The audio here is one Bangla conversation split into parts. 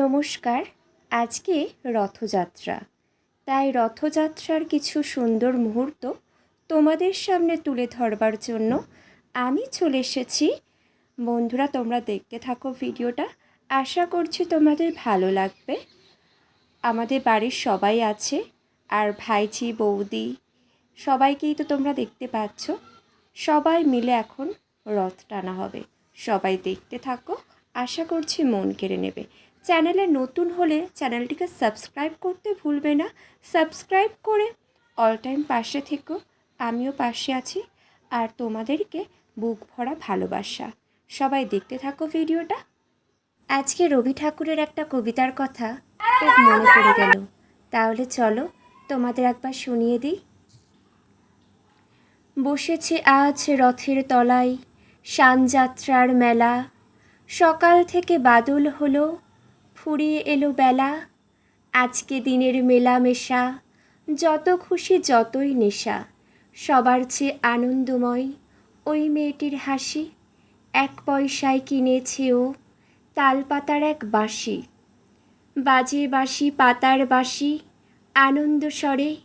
নমস্কার, আজকে রথযাত্রা। তাই রথযাত্রার কিছু সুন্দর মুহূর্ত তোমাদের সামনে তুলে ধরবার জন্য আমি চলে এসেছি। বন্ধুরা, তোমরা দেখতে থাকো ভিডিওটা। আশা করছি তোমাদের ভালো লাগবে। আমাদের বাড়ির সবাই আছে, আর ভাইঝি, বৌদি, সবাইকেই তো তোমরা দেখতে পাচ্ছ। সবাই মিলে এখন রথ টানা হবে। সবাই দেখতে থাকো, আশা করছি মন কেড়ে নেবে। চ্যানেলে নতুন হলে চ্যানেলটিকে সাবস্ক্রাইব করতে ভুলবে না। সাবস্ক্রাইব করে অল টাইম পাশে থেকো। আমিও পাশে আছি। আর তোমাদেরকে বুক ভরা ভালোবাসা। সবাই দেখতে থাকো ভিডিওটা। আজকে রবি ঠাকুরের একটা কবিতার কথা খুব মনে পড়ে গেল। তাহলে চলো তোমাদের একবার শুনিয়ে দিই। বসেছে আজ রথের তলায় শানযাত্রার মেলা। সকাল থেকে বাদল হলো ফুরিয়ে এলো বেলা। আজকে দিনের মেলামেশা, যত খুশি যতই নেশা, সবার চেয়ে আনন্দময় ওই মেয়েটির হাসি। এক পয়সায় কিনেছে ও তালপাতার এক বাঁশি। বাজে বাঁশি, পাতার বাঁশি, আনন্দ স্বরে,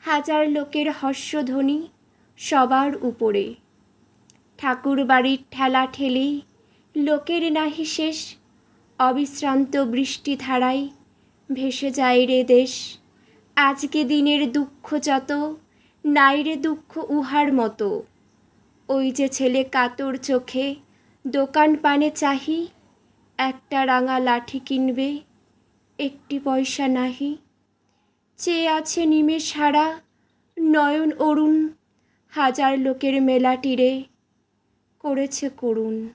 হাজার লোকের হর্ষধ্বনি সবার উপরে। ঠাকুর বাড়ির ঠেলা ঠেলি, লোকের নাহি শেষ অবিশ্রান্ত বৃষ্টি ধারায় ভেসে যায় রে দেশ। আজকে দিনের দুঃখ যত, নাই রে দুঃখ উহার মতো। ওই যে ছেলে কাতর চোখে দোকান পানে চাহি, একটা রাঙা লাঠি কিনবে, একটি পয়সা নাহি। চেয়ে আছে নিমেষ হারা, নয়ন অরুণ, হাজার লোকের মেলাটিরে করেছে করুণ।